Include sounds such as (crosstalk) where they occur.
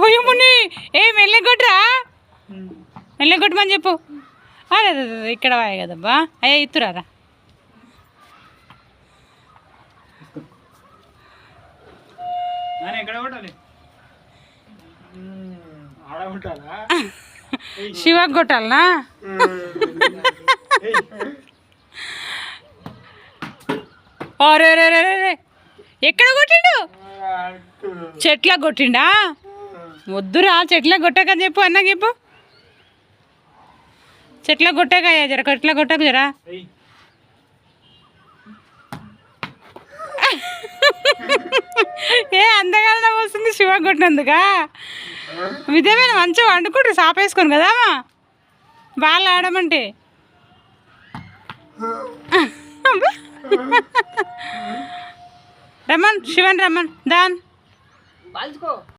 భయముని. ఏ మెల్లగొట్టరా మెల్లగొట్టమని చెప్పు. అదే ఇక్కడ వాయి కదబ్బా. అయ్యా ఇత్తురారా (laughs) శివకు కొట్టాలనా. (laughs) ఎక్కడ కొట్టిండు? చెట్ల కొట్టిండా? వద్దురా చెట్ల కొట్టకని చెప్పు అన్న చెప్పు. చెట్ల కొట్టక జర చెట్ల కొట్టక జరా. ఏ అందగానే వస్తుంది శివ కొట్టినందుకా? విధమైన మంచిగా వండుకుంటారు సాపేసుకోను కదా అమ్మా? బాగా ఆడమంటే. रमन शिवन रमन दान।